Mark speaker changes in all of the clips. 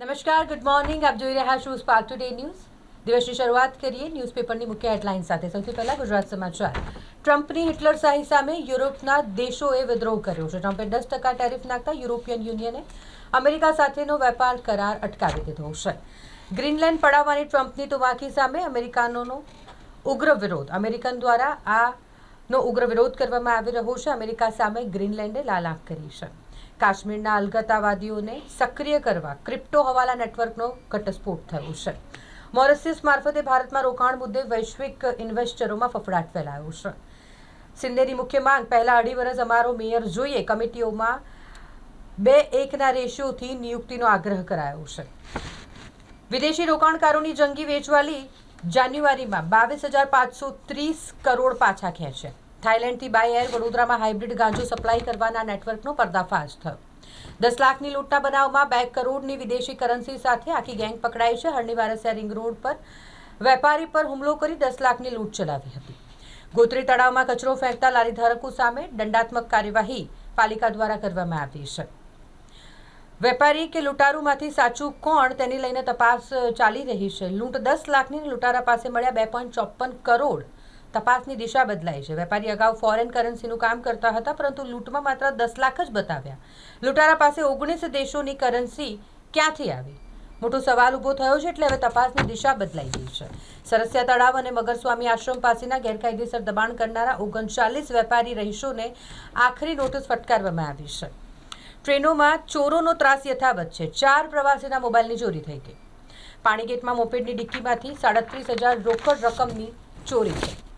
Speaker 1: નમસ્કાર good morning આપ જોઈ રહ્યા છો સ્પાર્ક ટુડે ન્યૂઝ દિવસની શરૂઆત કરીએ ન્યૂઝપેપરની મુખ્ય હેડલાઇન સાથે. સૌથી પહેલા ગુજરાત સમાચાર. ટ્રમ્પની હિટલર શાહી સામે યુરોપના દેશોએ વિદ્રોહ કર્યો છે. ટ્રમ્પે દસ ટકા ટેરિફ નાખતા યુરોપિયન યુનિયને અમેરિકા સાથેનો વેપાર કરાર અટકાવી દીધો છે. ગ્રીનલેન્ડ પડાવવાની ટ્રમ્પની તુમાકી સામે અમેરિકાનોનો ઉગ્ર વિરોધ. અમેરિકન દ્વારા આ નો ઉગ્ર વિરોધ કરવામાં આવી રહ્યો છે. અમેરિકા સામે ગ્રીનલેન્ડે લાલ આંખ કરી છે. કાશ્મીરના અલગતાવાદીઓને સક્રિય કરવા ક્રિપ્ટો હવાલા નેટવર્કનો ઘટસ્ફોટ થયો છે. મોરિશિયસ મારફતે ભારતમાં રોકાણ મુદ્દે વૈશ્વિક ઇન્વેસ્ટરોમાં ફફડાટ ફેલાયો છે. સિંધેની મુખ્ય માંગ પહેલા અઢી વર્ષ અમારો મેયર જોઈએ કમિટીઓમાં બે એકના રેશિયોથી નિયુક્તિનો આગ્રહ કરાયો છે. વિદેશી રોકાણકારોની જંગી વેચવાલી જાન્યુઆરીમાં બાવીસ હજાર પાંચસો ત્રીસ કરોડ પાછા ખેંચ્યા થાઇલેન્ડથી બાય એર વડોદરામાં હાઇબ્રિડ ગાંજો સપ્લાય કરવાના નેટવર્કનો પર્દાફાશ થયો. દસ લાખની લૂંટના બનાવમાં બે કરોડની વિદેશી કરન્સી સાથે આખી ગેંગ પકડાઈ છે. હરણી રિંગ રોડ પર વેપારી પર હુમલો કરી દસ લાખની લૂંટ ચલાવી હતી. ગોત્રી તળાવમાં કચરો ફેંકતા લારી ધારકો સામે દંડાત્મક કાર્યવાહી પાલિકા દ્વારા કરવામાં આવી છે. વેપારી કે લૂંટારુમાંથી સાચું કોણ તેની લઈને તપાસ ચાલી રહી છે. લૂંટ દસ લાખની લૂંટારા પાસે મળ્યા બે પોઈન્ટ ચોપન કરોડ તપાસની દિશા બદલાઈ છે. વેપારી અગાઉ ફોરેન કરન્સીનું કામ કરતા હતા, પરંતુ લૂંટમાં માત્ર દસ લાખ જ બતાવ્યા. લૂંટારા પાસે ઓગણીસ દેશોની કરન્સી ક્યાંથી આવી? મોટો સવાલ ઊભો થયો છે, એટલે હવે તપાસની દિશા બદલાઈ ગઈ છે. સરસિયા તળાવ અને મગરસ્વામી આશ્રમ પાસેના ગેરકાયદેસર દબાણ કરનારા ઓગણચાલીસ વેપારી રહીશોને આખરી નોટિસ ફટકારવામાં આવી છે. ટ્રેનોમાં ચોરોનો ત્રાસ યથાવત છે. ચાર પ્રવાસીના મોબાઈલની ચોરી થઈ ગઈ. પાણીગેટમાં મોપેડની ડિક્કીમાંથી સાડત્રીસ હજાર રોકડ રકમની ચોરી થઈ.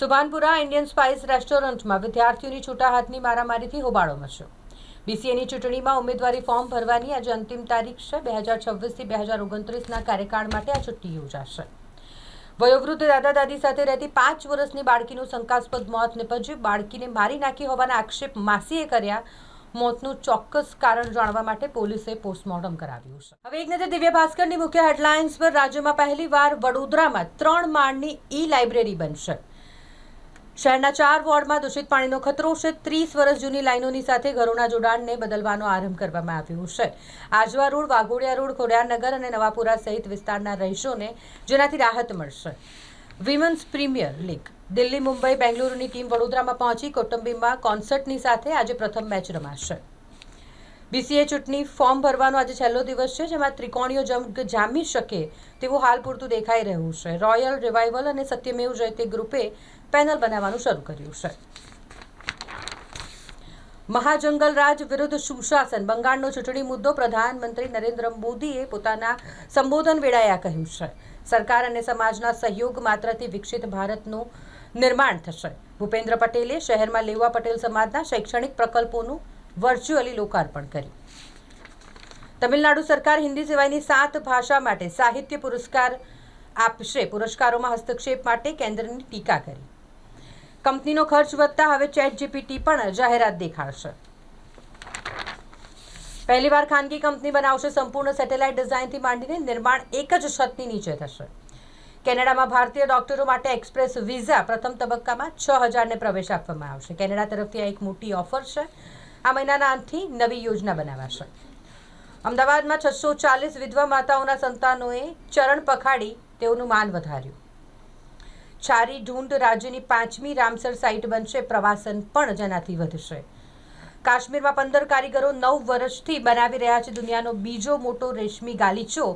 Speaker 1: સુભાનપુરા ઇન્ડિયન સ્પાઇસ રેસ્ટોરન્ટમાં વિદ્યાર્થીઓની છૂટા હાથની મારામારીથી હોબાળો મચ્યો. બીસીએની ચૂંટણીમાં ઉમેદવારી ફોર્મ ભરવાની આજે અંતિમ તારીખ છે. બે હજાર છવ્વીસથી બે હજાર ઓગણત્રીસના કાર્યકાળ માટે આ ચૂંટણી યોજાશે. વયોવૃદ્ધ દાદા દાદી સાથે રહેતી પાંચ વર્ષની બાળકીનું શંકાસ્પદ મોત નિપજ્યું. બાળકીને મારી નાખી હોવાના આક્ષેપ માસીએ કર્યા. મોતનું ચોક્કસ કારણ જાણવા માટે પોલીસે પોસ્ટમોર્ટમ કરાવ્યું છે. હવે એક નજર દિવ્ય ભાસ્કરની મુખ્ય હેડલાઇન્સ પર રાજ્યમાં પહેલીવાર વડોદરામાં ત્રણ માળની ઈ લાઇબ્રેરી બનશે. શહેરના ચાર વોર્ડમાં દૂષિત પાણીનો ખતરો છે. ત્રીસ વર્ષ જૂની લાઇનોની સાથે ઘરોના જોડાણને બદલવાનો આરંભ કરવામાં આવ્યો છે. આજવા રોડ, વાઘોડિયા રોડ, ખોડિયારનગર અને નવાપુરા સહિત વિસ્તારના રહીશોને જેનાથી રાહત મળશે. Women's premier league. Delhi, Mumbai, બેંગલુરુની team વડોદરામાં પહોંચી કોટંબીમાં કોન્સર્ટની સાથે આજે પ્રથમ મેચ રમાશે. બીસીએ ચૂંટણી ફોર્મ ભરવાનો આજે છેલ્લો દિવસ છે, જેમાં ત્રિકોણીય જંગ જામી શકે તેવું હાલ પૂરતું દેખાઈ રહ્યું છે. રોયલ રિવાઇવલ અને સત્યમેવ જયતે ગ્રુપે પેનલ બનાવવાનું શરૂ કર્યું છે. મહાજંગલ રાજ વિરુદ્ધ સુશાસન, બંગાળનો ચૂંટણી મુદ્દો પ્રધાનમંત્રી નરેન્દ્ર મોદીએ પોતાના સંબોધન વેળાએ કહ્યું છે. સરકાર અને સમાજના સહયોગ માત્રથી વિકસિત ભારતનું નિર્માણ થશે. ભૂપેન્દ્ર પટેલે શહેરમાં લેવા પટેલ સમાજના શૈક્ષણિક પ્રકલ્પોનું વર્ચ્યુઅલી લોકાર્પણ કર્યું તમિલનાડુ સરકાર હિન્દી સિવાયની સાત ભાષા માટે સાહિત્ય પુરસ્કાર આપશે. પુરસ્કારોમાં હસ્તક્ષેપ માટે કેન્દ્રની ટીકા કરી. કંપનીનો ખર્ચ વધતા હવે ચેટ જીપીટી પણ જાહેરાત દેખાડશે. પહેલીવાર ખાનગી કંપની બનાવશે સંપૂર્ણ સેટેલાઇટ ડિઝાઇનથી માંડીને નિર્માણ એક જ છતની નીચે થશે. કેનેડામાં ભારતીય ડોક્ટરો માટે એક્સપ્રેસ વિઝા પ્રથમ તબક્કામાં છ હજારને પ્રવેશ આપવામાં આવશે. કેનેડા તરફથી આ એક મોટી ઓફર છે. આ મહિનાના અંતથી નવી યોજના બનાવાશે. અમદાવાદમાં છસો ચાલીસ વિધવા માતાઓના સંતાનોએ ચરણ પખાડી તેઓનું માન વધાર્યું. ચારી ઢૂંઢ રાજ્યની પાંચમી રામસર સાઇટ બનશે, પ્રવાસન પણ જેનાથી વધશે. કાશ્મીરમાં પંદર કારીગરો નવ વર્ષથી બનાવી રહ્યા છે. દુનિયાનો બીજો મોટો રેશમી ગાલીચો,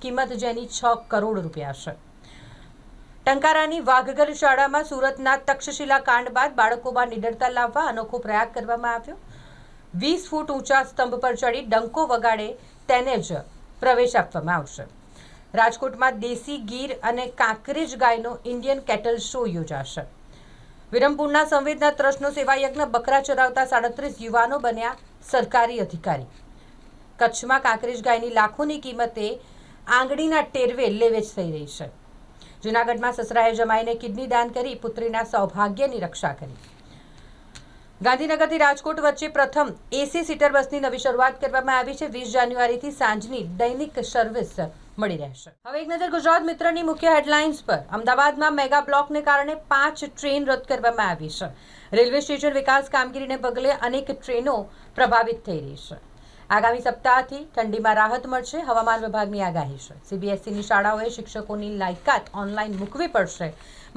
Speaker 1: કિંમત જેની છ કરોડ રૂપિયા છે. ટંકારાની વાઘગર શાળામાં સુરતના તક્ષશિલા કાંડ બાદ બાળકોમાં નિડરતા લાવવા અનોખો પ્રયાગ કરવામાં આવ્યો. વીસ ફૂટ ઊંચા સ્તંભ પર ચડી ડંકો વગાડે તેને જ પ્રવેશ આપવામાં આવશે. રાજકોટમાં દેશી ગીર અને કાંકરેજ ગાયનો ઇન્ડિયન કેટલ શો યોજાશે. વિરમપુરના સંવેદના ટ્રસ્ટનો સેવાયજ્ઞ બકરા ચરાવતા સાડત્રીસ યુવાનો બન્યા સરકારી અધિકારી. કચ્છમાં કાંકરેજ ગાયની લાખોની કિંમતે આંગળીના ટેરવે લેવેચ થઈ રહી છે. જૂનાગઢમાં સસરાએ જમાઈને કિડની દાન કરી પુત્રીના સૌભાગ્યની રક્ષા કરી. ગાંધીનગરથી રાજકોટ વચ્ચે પ્રથમ એસી સીટર બસની નવી શરૂઆત કરવામાં આવી છે. વીસ જાન્યુઆરીથી સાંજની દૈનિક સર્વિસ મળી રહેશે. હવે એક નજર ગુજરાત મિત્રની મુખ્ય હેડલાઇન્સ પર. અમદાવાદમાં મેગા બ્લોકને કારણે પાંચ ટ્રેન રદ કરવામાં આવી છે. રેલવે સ્ટેશન વિકાસ કામગીરીને પગલે અનેક ટ્રેનો પ્રભાવિત થઈ રહી છે. આગામી સપ્તાહથી ઠંડીમાં રાહત મળશે. હવામાન વિભાગની આગાહી છે. સીબીએસઈની શાળાઓએ શિક્ષકોની લાયકાત ઓનલાઈન મૂકવી પડશે.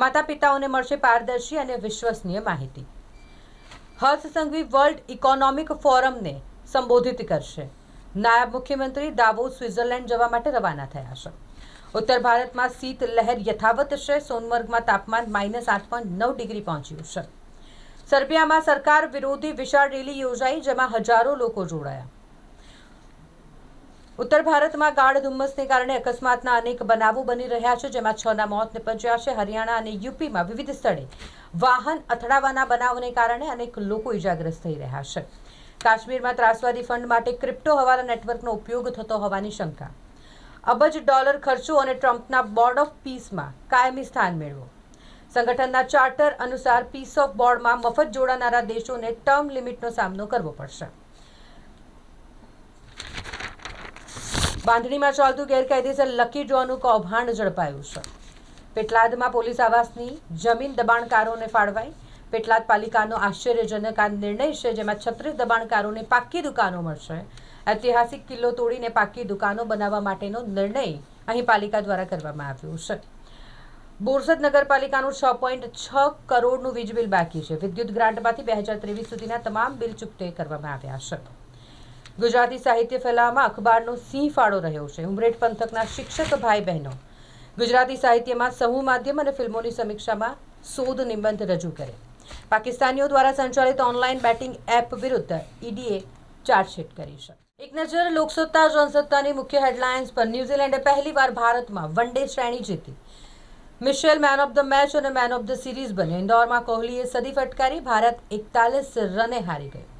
Speaker 1: માતા પિતાઓને મળશે પારદર્શી અને વિશ્વસનીય માહિતી. હર્ષ સંઘવી વર્લ્ડ ઇકોનોમિક ફોરમને સંબોધિત કરશે. નાયબ મુખ્યમંત્રી દાવો સ્વિટ્ઝરલેન્ડ જવા માટે રવાના થયા છે. ઉત્તર ભારતમાં શીત લહેર યથાવત છે. સોનમર્ગમાં તાપમાન માઇનસ આઠ પોઈન્ટ નવ ડિગ્રી પહોંચ્યું છે. સર્બિયામાં સરકાર વિરોધી વિશાળ રેલી યોજાઈ, જેમાં હજારો લોકો જોડાયા. ઉત્તર ભારતમાં ગાઢ ધુમ્મસને કારણે અકસ્માતના અનેક બનાવો બની રહ્યા છે, જેમાં છના મોત નિપજ્યા છે. હરિયાણા અને યુપીમાં વિવિધ સ્થળે વાહન અથડાવાના બનાવોને કારણે અનેક લોકો ઇજાગ્રસ્ત થઈ રહ્યા છે. કાશ્મીરમાં ત્રાસવાદી ફંડ માટે ક્રિપ્ટો હવાલા નેટવર્કનો ઉપયોગ થતો હોવાની શંકા. અબજ ડોલર ખર્ચો અને ટ્રમ્પના બોર્ડ ઓફ પીસમાં કાયમી સ્થાન મેળવો. સંગઠનના ચાર્ટર અનુસાર પીસ ઓફ બોર્ડમાં મફત જોડાનારા દેશોને ટર્મ લિમિટનો સામનો કરવો પડશે. બાંધણીમાં ચાલતું ગેરકાયદેસર લકી ડ્રોનું કૌભાંડ ઝડપાયું છે. પેટલાદમાં પોલીસ આવાસની જમીન દબાણકારોને ફાળવાઈ. પેટલાદ પાલિકાનો આશ્ચર્યજનક આ નિર્ણય છે, જેમાં છત્રીસ દબાણકારોને પાક્કી દુકાનો મળશે. ઐતિહાસિક કિલ્લો તોડીને પાક્કી દુકાનો બનાવવા માટેનો નિર્ણય અહીં પાલિકા દ્વારા કરવામાં આવ્યો છે. બોરસદ નગરપાલિકાનું છ પોઈન્ટ છ કરોડનું વીજ બિલ બાકી છે. વિદ્યુત ગ્રાન્ટમાંથી બે હજાર ત્રેવીસ સુધીના તમામ બિલ ચૂકતે કરવામાં આવ્યા છે. ગુજરાતી સાહિત્ય ફેલાવવામાં અખબારનો સિંહ ફાળો રહ્યો છે. ઉમરેઠ પંથકના શિક્ષક ભાઈ બહેનો. ગુજરાતી સાહિત્યમાં સમૂહ માધ્યમ અને ફિલ્મોની સમીક્ષામાં શોધ નિબંધ રજૂ કરે પાકિસ્તાનીઓ દ્વારા સંચાલિત ઓનલાઈન બેટિંગ એપ વિરુદ્ધ ઈડીએ ચાર્જશીટ કરી છે. એક નજર લોકસત્તા, જનસત્તાની મુખ્ય હેડલાઇન્સ પર ન્યૂઝીલેન્ડે પહેલીવાર ભારતમાં વન ડે શ્રેણી જીતી. Mitchell man of the match અને મેન ઓફ ધ સિરીઝ બન્યો. ઇન્દોરમાં કોહલીએ સદી ફટકારી, ભારત એકતાલીસ રને હારી ગયું.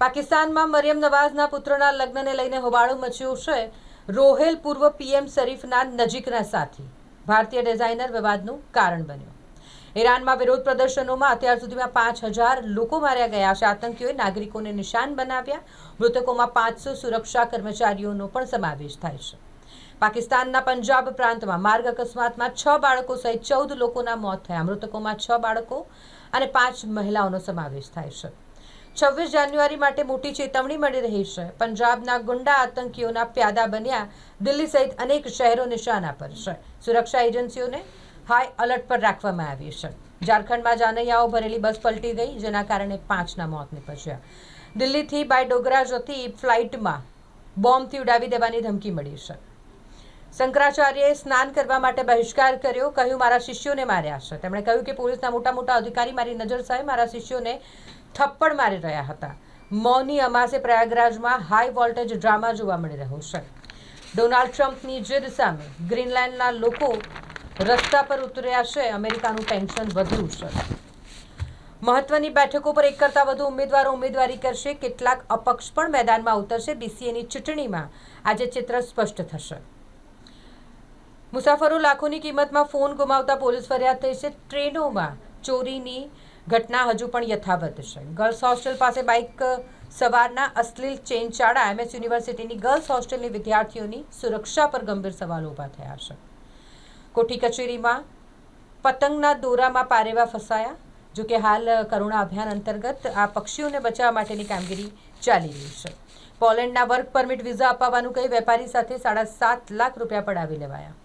Speaker 1: પાકિસ્તાનમાં મરિયમ નવાઝના પુત્રના લગ્નને લઈને હોબાળો મચ્યો છે. રોહેલ પૂર્વ પીએમ શરીફના નજીકના સાથી. ભારતીય ડિઝાઇનર વિવાદનું કારણ બન્યું. ઈરાનમાં વિરોધ પ્રદર્શનોમાં અત્યાર સુધીમાં પાંચ હજાર લોકો માર્યા ગયા છે. આતંકીઓએ નાગરિકોને નિશાન બનાવ્યા. મૃતકોમાં પાંચસો સુરક્ષા કર્મચારીઓનો પણ સમાવેશ થાય છે. પાકિસ્તાનના પંજાબ પ્રાંતમાં માર્ગ અકસ્માતમાં છ બાળકો સહિત ચૌદ લોકોના મોત થયા. મૃતકોમાં છ બાળકો અને પાંચ મહિલાઓનો સમાવેશ થાય છે. છવ્વીસ જાન્યુઆરી માટે મોટી ચેતવણી મળી રહી છે. પંજાબના ગુંડા આતંકીઓના પ્યાદા બન્યા, દિલ્હી સહિત અનેક શહેરો નિશાના પર છે. સુરક્ષા એજન્સીઓને હાઈ અલર્ટ પર રાખવામાં આવી છે. ઝારખંડમાં જાનૈયાઓ ભરેલી બસ પલટી ગઈ, જેના કારણે પાંચના મોત નીપજ્યા. દિલ્હીથી બાય ડોગરા જતી ફ્લાઇટમાં બોમ્બથી ઉડાવી દેવાની ધમકી મળી છે. શંકરાચાર્યએ સ્નાન કરવા માટે બહિષ્કાર કર્યો, કહ્યું, મારા શિષ્યોને માર્યા છે. તેમણે કહ્યું કે પોલીસના મોટા મોટા અધિકારી મારી નજર સામે મારા શિષ્યોને થપ્પડ મારી રહ્યા હતા. મૌની અમાસે પ્રયાગરાજમાં હાઈ વોલ્ટેજ ડ્રામા જોવા મળી રહ્યો છે. ડોનાલ્ડ ટ્રમ્પની જીદ સામે ગ્રીનલેન્ડના લોકો રસ્તા પર ઉતર્યા છે. અમેરિકાનું ટેન્શન વધ્યું છે. મહત્વની બેઠકો પર એક કરતાં વધુ ઉમેદવારો ઉમેદવારી કરશે. કેટલાક અપક્ષ પણ મેદાનમાં ઉતરશે. બીસીએની ચૂંટણીમાં આજે ચિત્ર સ્પષ્ટ થશે. મુસાફરો લાખોની કિંમતમાં ફોન ગુમાવતા પોલીસ ફરિયાદ થઈ છે. ટ્રેનોમાં ચોરીની ઘટના હજુ પણ યથાવત છે. ગર્લ્સ હોસ્ટેલ પાસે બાઇક સવારના અશ્લીલ ચેન ચાળા એમએસ યુનિવર્સિટીની ગર્લ્સ હોસ્ટેલની વિદ્યાર્થીઓની સુરક્ષા પર ગંભીર સવાલો ઊભા થયા છે. કોઠી કચેરીમાં પતંગના દોરામાં પારેવા ફસાયા, જો કે હાલ કરુણા અભિયાન અંતર્ગત આ પક્ષીઓને બચાવવા માટેની કામગીરી ચાલી રહી છે. પોલેન્ડના વર્ક પરમિટ વિઝા અપાવવાનું કહી વેપારી સાથે સાડા સાત લાખ રૂપિયા પડાવી લેવાયા.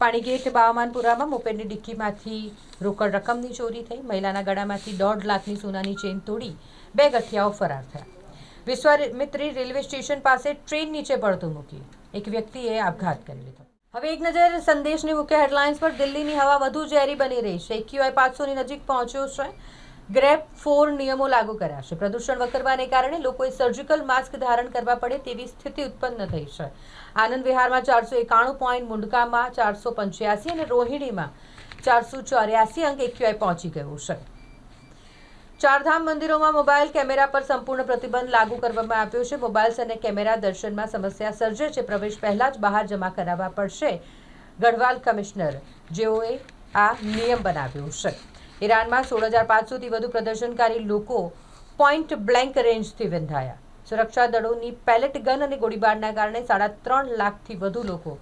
Speaker 1: પાણીગેટ બાવામાનપુરામાં મોપેડની ડિક્કીમાંથી રોકડ રકમની ચોરી થઈ. મહિલાના ગળામાંથી દોઢ લાખની સોનાની ચેન તોડી બે ગઠિયાઓ ફરાર થયા. વિશ્વામિત્રી રેલવે સ્ટેશન પાસે ટ્રેન નીચે પડતું મૂકી એક વ્યક્તિએ આપઘાત કરી લીધો. હવે એક નજર સંદેશની મુખ્ય હેડલાઇન્સ પર, દિલ્હીની હવા વધુ ઝેરી બની રહી છે. એક્યુઆઈ પાંચસોની નજીક પહોંચ્યો છે. ગ્રેપ ફોર નિયમો લાગુ કર્યા છે. પ્રદૂષણ વકરવાને કારણે લોકોએ સર્જિકલ માસ્ક ધારણ કરવા પડે તેવી સ્થિતિ ઉત્પન્ન થઈ છે. આનંદ વિહારમાં ચારસો એકાણું પોઈન્ટ મુંડકામાં ચારસો પંચ્યાસી અને રોહિણીમાં ચારસો ચોર્યાસી અંક એક્યુઆઈ પહોંચી ગયું છે. ચારધામ મંદિરોમાં મોબાઈલ કેમેરા પર સંપૂર્ણ પ્રતિબંધ લાગુ કરવામાં આવ્યો છે. મોબાઈલ્સ અને કેમેરા દર્શનમાં સમસ્યા સર્જે છે. પ્રવેશ પહેલા જ બહાર જમા કરાવવા પડશે. ગઢવાલ કમિશનર જેઓએ આ નિયમ બનાવ્યો છે. ઈરાનમાં સોળ હજાર પાંચસોથી વધુ પ્રદર્શનકારી લોકો પોઈન્ટ બ્લેન્ક રેન્જથી વિંધાયા. સુરક્ષા દળોની પેલેટ ગન અને ગોળીબારના કારણે સાડા ત્રણ લાખથી વધુ લોકો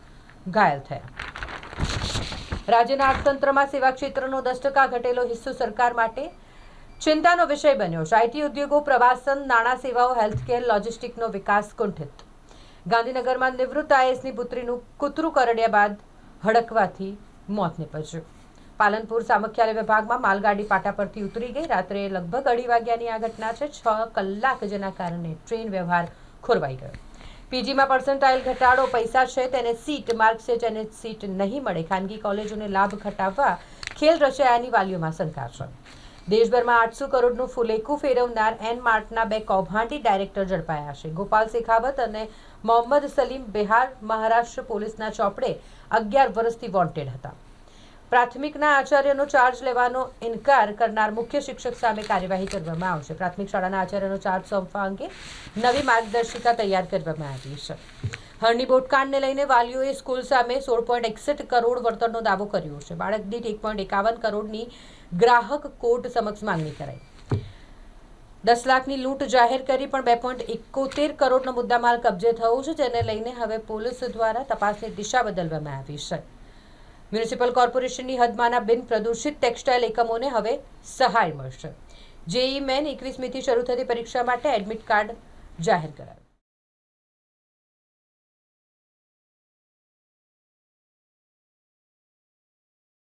Speaker 1: ઘાયલ થયા. રાજ્યના અર્થતંત્રમાં સેવા ક્ષેત્રનો દસ ટકા ઘટેલો હિસ્સો સરકાર માટે ચિંતાનો વિષય બન્યો છે. આઈટી ઉદ્યોગો, પ્રવાસન, નાણાં સેવાઓ, હેલ્થકેર, લોજિસ્ટિકનો વિકાસ કુંઠિત. ગાંધીનગરમાં નિવૃત્ત આઈએસની પુત્રીનું કૂતરું કરડ્યા બાદ હડકવાથી મોત નીપજ્યું. પાલનપુર સામખ્યાલય વિભાગમાં માલગાડી પાટા પરથી ઉતરી ગઈ. રાત્રે લગભગ અઢી વાગ્યાની આ ઘટના છે. છ કલાક જેના કારણે ટ્રેન વ્યવહાર ખોરવાઈ ગયો. પીજીમાં પર્સન્ટાઇલ ઘટાડો પૈસા છે, તેને સીટ માર્ક છે તેને સીટ નહીં મળે. ખાનગી કોલેજોને લાભ ઘટાડવા ખેલ રચાયાની વાલીઓમાં શંકા છે. દેશભરમાં આઠસો કરોડનું ફુલેકું ફેરવનાર એન માર્ટના બે કૌભાંડી ડાયરેક્ટર ઝડપાયા છે. ગોપાલ શેખાવત અને મોહમ્મદ સલીમ બિહાર મહારાષ્ટ્ર પોલીસના ચોપડે અગિયાર વર્ષથી વોન્ટેડ હતા. પ્રાથમિકના આચાર્યનો ચાર્જ લેવાનો ઇનકાર કરનાર મુખ્ય શિક્ષક સામે કાર્યવાહી કરવામાં આવશે. પ્રાથમિક શાળાના આચાર્યનો ચાર્જ સોંપવા અંગે નવી માર્ગદર્શિકા તૈયાર કરવામાં આવી છે. હરણી બોટકાંડને લઈને વાલીઓએ સ્કૂલ સામે સોળ પોઈન્ટ એકસઠ કરોડ વળતરનો દાવો કર્યો છે. બાળક દીઠ એક પોઈન્ટ એકાવન કરોડની ગ્રાહક કોર્ટ સમક્ષ માંગણી કરાઈ. દસ લાખની લૂંટ જાહેર કરી, પણ બે પોઈન્ટ એકોતેર કરોડનો મુદ્દામાલ કબજે થયો છે. જેને લઈને હવે પોલીસ દ્વારા તપાસની દિશા બદલવામાં આવી છે. મ્યુનિસિપલ કોર્પોરેશનની હદમાંના બિન પ્રદૂષિત ટેક્સટાઇલ એકમોને હવે સહાય મળશે. જેઈ મેન એકવીસમીથી શરૂ થતી પરીક્ષા માટે એડમિટ કાર્ડ જાહેર કરાયું.